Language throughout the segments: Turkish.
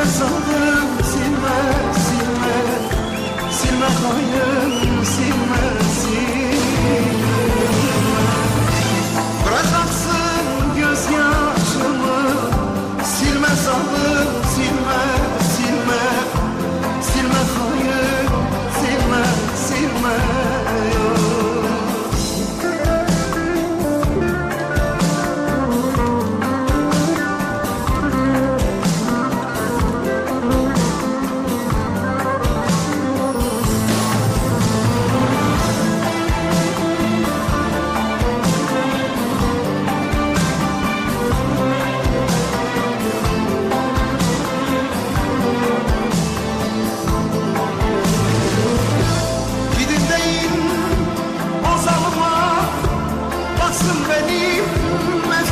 Silme sandım silme silme Silme hayır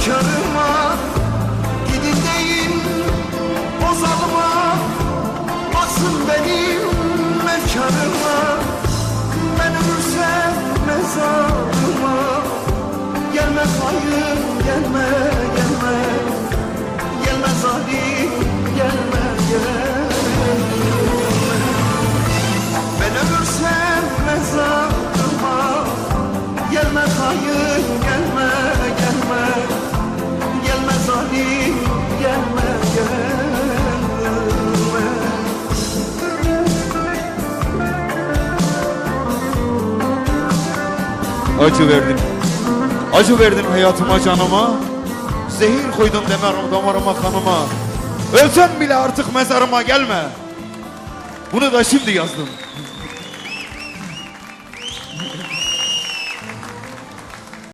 켜는 Acı verdin. Acı verdin hayatıma canıma. Zehir koydun damar, damarıma kanıma. Ölsem bile artık mezarıma gelme. Bunu da şimdi yazdım.